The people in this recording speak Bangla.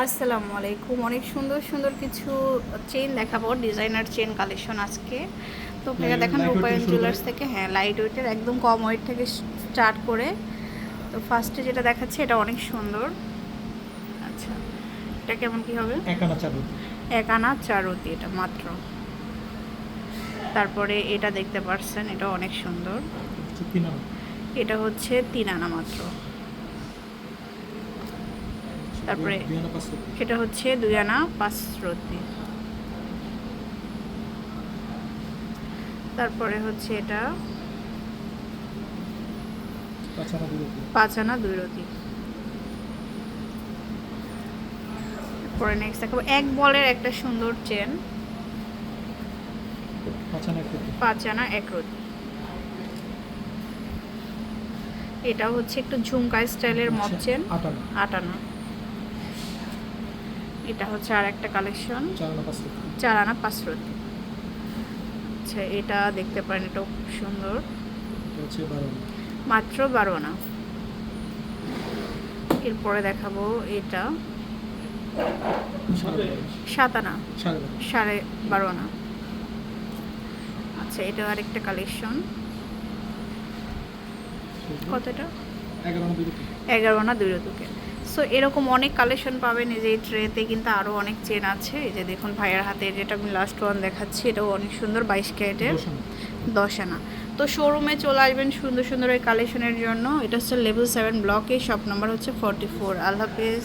আসসালামু আলাইকুম। অনেক সুন্দর সুন্দর কিছু চেন দেখাবো ডিজাইনার চেন কালেকশন আজকে। তো ভাইয়া Light- দেখান রূপায়ণ জুয়েলার্স থেকে হ্যাঁ লাইট ওয়েটের একদম কম ওয়েট থেকে স্টার্ট করে। তো ফার্স্টে যেটা দেখাচ্ছে এটা অনেক সুন্দর। আচ্ছা এটা কেমন কি হবে? এক আনা চালু এক আনা চার রতি এটা মাত্র। তারপরে এটা দেখতে পারছেন এটা অনেক সুন্দর। এটা হচ্ছে তিন আনা মাত্র। তারপরে এটা হচ্ছে দুই আনা পাঁচ রতি। তারপরে হচ্ছে এটা পাঁচ আনা দুই রতি। পরে নেক্সট দেখাবো। এক বলের একটা সুন্দর চেন পাঁচ আনা এক রতি। এটা হচ্ছে একটু ঝুমকা স্টাইলের মপ আচ্ছা, চেন আট আনা। আট আনা। এটা হচ্ছে আর একটা কালেকশন চার আনা পাঁচ রুপি চার আনা পাঁচ রতি আচ্ছা এটা দেখতে পারেন এটাও খুব সুন্দর। এটা মাত্র বারো আনা। এরপরে দেখাবো এটা। সাত আনা। সাড়ে বারো আনা। আচ্ছা এটা আরেকটা কালেকশন কতটা? এগারো আনা দুই রুপি। এগারো আনা দুই রতুকে সো এরকম অনেক কালেকশন পাবেন এই যে এই ট্রেতে কিন্তু আরও অনেক চেন আছে। এই যে দেখুন ভাইয়ার হাতে যেটা আমি লাস্ট ওয়ান দেখাচ্ছি এটাও অনেক সুন্দর বাইশ ক্যারেটের। দশ আনা। তো শোরুমে চলে আসবেন সুন্দর সুন্দর এই কালেকশনের জন্য। এটা হচ্ছে লেভেল সেভেন ব্লকে শপ নাম্বার হচ্ছে ফর্টি ফোর আল্লাহ হাফেজ।